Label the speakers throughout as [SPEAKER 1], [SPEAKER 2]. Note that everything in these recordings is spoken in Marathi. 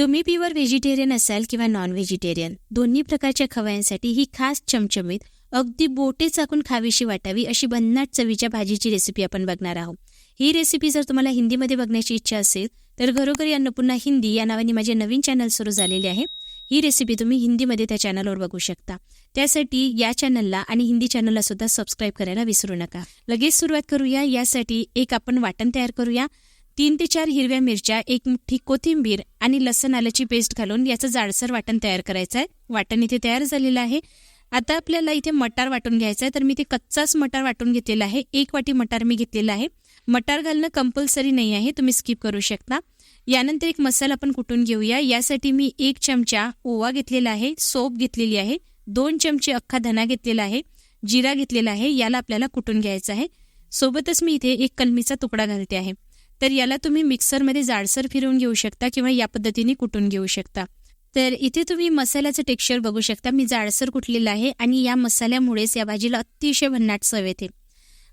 [SPEAKER 1] तुम्ही प्युअर व्हेजिटेरियन असाल किंवा नॉन व्हेजिटेरियन दोन्ही प्रकारच्या खवयांसाठी ही खास चमचमीत अगदी बोटे चाकून खावीशी वाटावी अशी भन्नाट चवीच्या भाजीची रेसिपी आपण बघणार आहोत. ही रेसिपी जर तुम्हाला हिंदीमध्ये बघण्याची इच्छा असेल तर घरोघरी अन्नपूर्णा हिंदी या नावाने माझे नवीन चॅनल सुरू झालेले आहे. ही रेसिपी तुम्ही हिंदीमध्ये त्या चॅनलवर बघू शकता. त्यासाठी या चॅनलला आणि हिंदी चॅनलला सुद्धा सबस्क्राईब करायला विसरू नका. लगेच सुरुवात करूया यासाठी एक आपण वाटण तयार करूया. तीन ते चार हिरव्या मिरच्या एक मुठ्ठी कोथिंबीर आणि लसण आल्याची पेस्ट घालून याचं जाडसर वाटण तयार करायचं आहे. वाटण इथे तयार झालेलं आहे. आता आपल्याला इथे मटार वाटून घ्यायचं आहे. तर मी ते कच्चाच मटार वाटून घेतलेला आहे. एक वाटी मटार मी घेतलेला आहे. मटार घालणं कंपल्सरी नाही आहे. तुम्ही स्किप करू शकता. यानंतर एक मसाला आपण कुटून घेऊया. यासाठी मी एक चमचा ओवा घेतलेला आहे. सोप घेतलेली आहे. दोन चमचे अख्खा धना घेतलेला आहे. जिरा घेतलेला आहे. याला आपल्याला कुटून घ्यायचं आहे. सोबतच मी इथे एक कलमीचा तुकडा घालते आहे. तर याला तुम्ही मिक्सरमध्ये जाडसर फिरवून घेऊ शकता किंवा या पद्धतीने कुटून घेऊ शकता. तर इथे तुम्ही मसाल्याचं टेक्स्चर बघू शकता. मी जाडसर कुटलेलं आहे आणि या मसाल्यामुळेच या भाजीला अतिशय भन्नाट चव येते.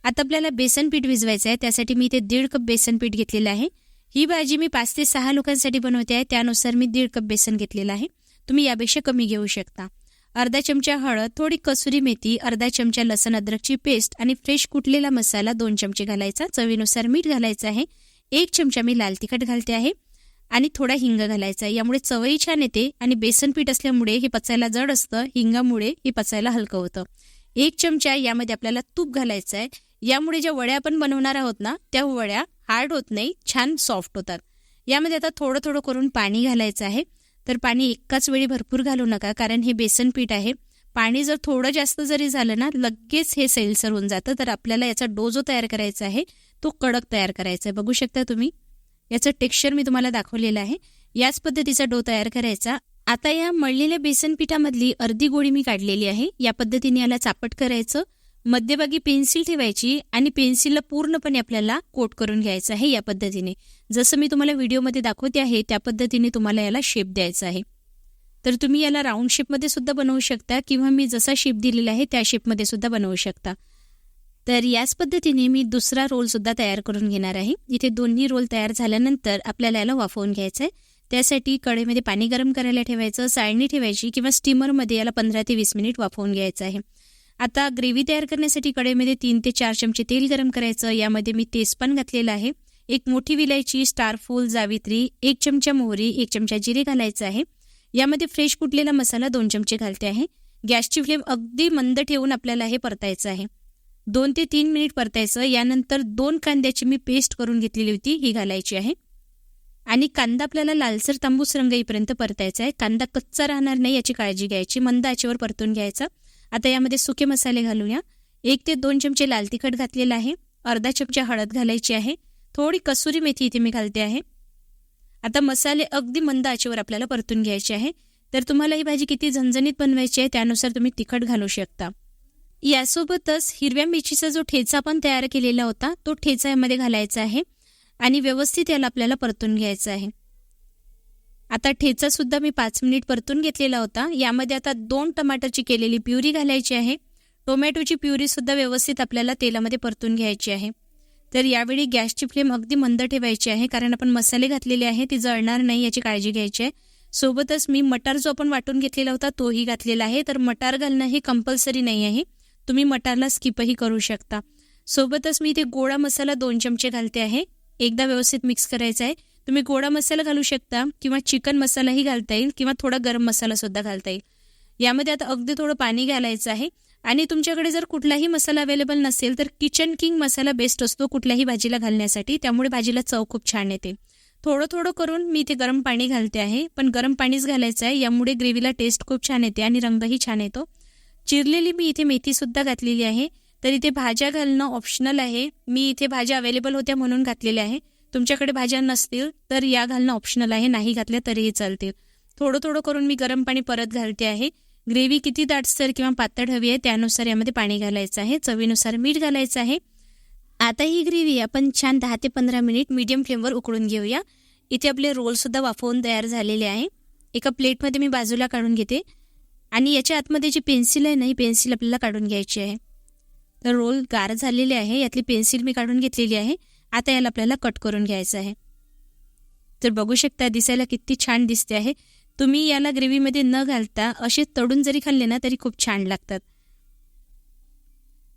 [SPEAKER 1] आता आपल्याला बेसन पीठ भिजवायचं आहे. त्यासाठी मी इथे दीड कप बेसन पीठ घेतलेलं आहे. ही भाजी मी पाच ते सहा लोकांसाठी बनवते आहे. त्यानुसार मी दीड कप बेसन घेतलेलं आहे. तुम्ही यापेक्षा कमी घेऊ शकता. अर्धा चमचा हळद थोडी कसुरी मेथी अर्धा चमचा लसण अद्रकची पेस्ट आणि फ्रेश कुटलेला मसाला दोन चमचे घालायचा. चवीनुसार मीठ घालायचं आहे. एक चमचा मी लाल तिखट घालते आहे आणि थोडा हिंग घालायचा आहे. यामुळे चवही छान येते आणि बेसन पीठ असल्यामुळे हे पचायला जड असतं. हिंगामुळे हे पचायला हलकं होतं. एक चमचा यामध्ये आपल्याला तूप घालायचं आहे. यामुळे ज्या वड्या आपण बनवणार आहोत ना त्या वड्या हार्ड होत नाही छान सॉफ्ट होतात. यामध्ये आता थोडं थोडं करून पाणी घालायचं आहे. तर पाणी एकाच वेळी भरपूर घालू नका कारण हे बेसन पीठ आहे. पाणी जर थोडं जास्त जरी झालं ना लगेच हे सेल्सर होऊन जातं. तर आपल्याला याचा डो जो तयार करायचा आहे. तो कडक तयार करायचा आहे. बघू शकता तुम्ही. याचं टेक्स्चर मी तुम्हाला दाखवलेलं आहे. याच पद्धतीचा डो तयार करायचा. आता या मळलेल्या बेसन पिठामधली अर्धी गोळी मी काढलेली आहे. या पद्धतीने याला चापट करायचं. मध्यभागी पेन्सिल ठेवायची आणि पेन्सिलला पूर्णपणे आपल्याला कोट करून घ्यायचं आहे या पद्धतीने. जसं मी तुम्हाला व्हिडिओमध्ये दाखवते आहे त्या पद्धतीने तुम्हाला याला शेप द्यायचा आहे. तर तुम्ही याला राऊंड शेपमध्ये सुद्धा बनवू शकता किंवा मी जसा शेप दिलेला आहे त्या शेपमध्ये सुद्धा बनवू शकता. तर याच पद्धतीने मी दुसरा रोलसुद्धा तयार करून घेणार आहे. इथे दोन्ही रोल तयार झाल्यानंतर आपल्याला याला वाफवून घ्यायचं आहे. त्यासाठी कढईमध्ये पाणी गरम करायला ठेवायचं साळणी ठेवायची किंवा स्टीमरमध्ये याला पंधरा ते वीस मिनिट वाफवून घ्यायचं आहे. आता ग्रेव्ही तयार करण्यासाठी कढईमध्ये तीन ते चार चमचे तेल गरम करायचं. यामध्ये मी तेजपान घातलेलं आहे. एक मोठी विलायची स्टारफूल जावित्री एक चमचा मोहरी एक चमचा जिरे घालायचं आहे. यामध्ये फ्रेश कुटलेला मसाला दोन चमचे घालते आहे. गॅसची फ्लेम अगदी मंद ठेवून आपल्याला हे परतायचं आहे. दोन ते तीन मिनिट परतायचं. यानंतर दोन कांद्याची मी पेस्ट करून घेतलेली होती ही घालायची आहे. आणि कांदा आपल्याला लालसर तांबूस रंग येईपर्यंत परतायचा आहे. कांदा कच्चा राहणार नाही याची काळजी घ्यायची. मंद आचेवर परतून घ्यायचा. आता यामध्ये सुके मसाले घालूया. एक ते दोन चमचे लाल तिखट घातलेला आहे. अर्धा चमचा हळद घालायची आहे. थोडी कसुरी मेथी इथे मी घालते आहे. आता मसाले अगदी मंद आचेवर आपल्याला परतून घ्यायचे आहे. तर तुम्हाला ही भाजी किती झणझणीत बनवायची आहे त्यानुसार तुम्ही तिखट घालू शकता. यासोबतच हिरव्या मिरचीचा जो ठेचा पण तयार केलेला होता तो ठेचा यामध्ये घालायचा आहे आणि व्यवस्थित याला आपल्याला परतून घ्यायचा आहे. आता ठेचा सुद्धा मी पाच मिनिट परतून घेतलेला होता. यामध्ये आता दोन टमाटरची केलेली प्युरी घालायची आहे. टोमॅटोची प्युरी सुद्धा व्यवस्थित आपल्याला तेलामध्ये परतून घ्यायची आहे. तर यावेळी गॅसची फ्लेम अगदी मंद ठेवायची आहे कारण आपण मसाले घातलेले आहे ती जळणार नाही याची काळजी घ्यायची आहे. सोबतच मी मटार जो आपण वाटून घेतलेला होता तोही घातलेला आहे. तर मटार घालणं हे कंपल्सरी नाही आहे. तुम्ही मटारला स्किपही करू शकता. सोबतच मी इथे गोळा मसाला दोन चमचे घालते आहे. एकदा व्यवस्थित मिक्स करायचा आहे. तुम्ही गोडा मसाला घालू शकता किंवा चिकन मसालाही घालता येईल किंवा थोडा गरम मसाला सुद्धा घालता येईल. यामध्ये आता अगदी थोडं पाणी घालायचं आहे. आणि तुमच्याकडे जर कुठलाही मसाला अवेलेबल नसेल तर किचन किंग मसाला बेस्ट असतो कुठल्याही भाजीला घालण्यासाठी. त्यामुळे भाजीला चव खूप छान येते. थोडं थोडं करून मी इथे गरम पाणी घालते आहे. पण गरम पाणीच घालायचं आहे. यामुळे ग्रेव्हीला टेस्ट खूप छान येते आणि रंगही छान येतो. चिरलेली मी इथे मेथीसुद्धा घातलेली आहे. तर इथे भाज्या घालणं ऑप्शनल आहे. मी इथे भाज्या अवेलेबल होत्या म्हणून घातलेल्या आहे. तुमच्याकडे भाज्या नसतील तर या घालणं ऑप्शनल आहे. नाही घातल्या तरीही चालतील. थोडं थोडं करून मी गरम पाणी परत घालते आहे. ग्रेव्ही किती दाटसर किंवा पातळ हवी आहे त्यानुसार यामध्ये पाणी घालायचं आहे. चवीनुसार मीठ घालायचं आहे. आता ही ग्रेव्ही आपण छान दहा ते पंधरा मिनिट मीडियम फ्लेमवर उकळून घेऊया. इथे आपले रोलसुद्धा वाफवून तयार झालेले आहे. एका प्लेटमध्ये मी बाजूला काढून घेते. आणि याच्या आतमध्ये जी पेन्सिल आहे ना ही पेन्सिल आपल्याला काढून घ्यायची आहे. तर रोल गार झालेले आहे. यातली पेन्सिल मी काढून घेतलेली आहे. आता याला आपल्याला कट करून घ्यायचं आहे. तर बघू शकता दिसायला किती छान दिसते आहे. तुम्ही याला ग्रेव्हीमध्ये न घालता असे तळून जरी खाल्ले ना तरी खूप छान लागतात.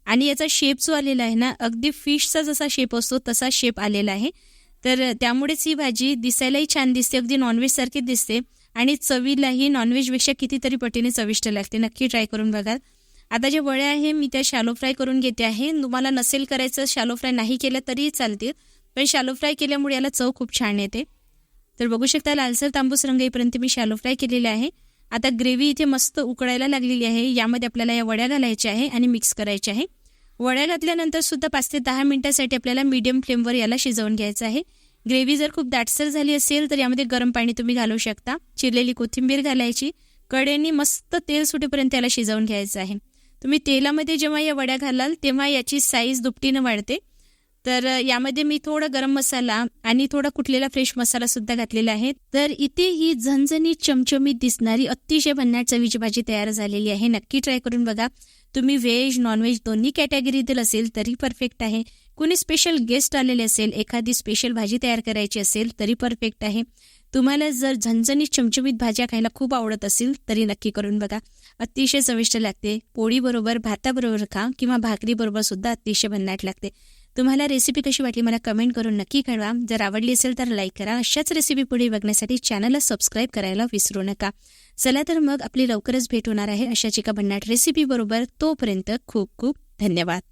[SPEAKER 1] आणि याचा शेप जो आलेला आहे ना अगदी फिशचा जसा शेप असतो तसा शेप आलेला आहे. तर त्यामुळेच ही भाजी दिसायलाही छान दिसते अगदी नॉनव्हेजसारखी दिसते. आणि चवीलाही नॉनव्हेजपेक्षा कितीतरी पटीने चविष्ट लागते. नक्की ट्राय करून बघा आता जे वड्या आहे मी त्या शॅलो फ्राय करून घेते आहे. तुम्हाला नसेल करायचं शॅलो फ्राय नाही केलं तरीही चालतील. पण शॅलो फ्राय केल्यामुळे याला चव खूप छान येते. तर बघू शकता लालसर तांबूस रंग येईपर्यंत मी शॅलो फ्राय केलेले आहे. आता ग्रेव्ही इथे मस्त उकळायला लागलेली आहे. यामध्ये आपल्याला या वड्या घालायच्या आहे आणि मिक्स करायचे आहे. वड्या घातल्यानंतर सुद्धा पाच ते दहा मिनिटासाठी आपल्याला मीडियम फ्लेमवर याला शिजवून घ्यायचं आहे. ग्रेव्ही जर खूप दाटसर झाली असेल तर यामध्ये गरम पाणी तुम्ही घालू शकता. चिरलेली कोथिंबीर घालायची. कडेने मस्त तेल सुटेपर्यंत याला शिजवून घ्यायचं आहे. तुम्ही तेलामध्ये जेव्हा या वड्या घालाल तेव्हा याची साईज दुपटीनं वाढते. तर यामध्ये मी थोडा गरम मसाला आणि थोडा कुठलेला फ्रेश मसाला सुद्धा घातलेला आहे. तर इथे ही झणझणीत चमचमीत दिसणारी अतिशय भन्नाट चवीची भाजी तयार झालेली आहे. नक्की ट्राय करून बघा. तुम्ही व्हेज नॉनव्हेज दोन्ही कॅटेगरीतील असेल तरी परफेक्ट आहे. कुणी स्पेशल गेस्ट आलेले असेल एखादी स्पेशल भाजी तयार करायची असेल तरी परफेक्ट आहे. तुम्हाला जर झणझणीत चमचमीत भाज्या खायला खूप आवडत असेल तरी नक्की करून बघा. अतिशय चविष्ट लागते. पोळीबरोबर भाताबरोबर खा किंवा भाकरीबरोबर सुद्धा अतिशय भन्नाट लागते. तुम्हाला रेसिपी कशी वाटली मला कमेंट करून नक्की कळवा. जर आवडली असेल तर लाईक करा. अशाच रेसिपी पुढे बघण्यासाठी चॅनलला सबस्क्राईब करायला विसरू नका. चला तर मग आपली लवकरच भेट होणार आहे अशाच एका भन्नाट रेसिपी बरोबर. तोपर्यंत खूप खूप धन्यवाद.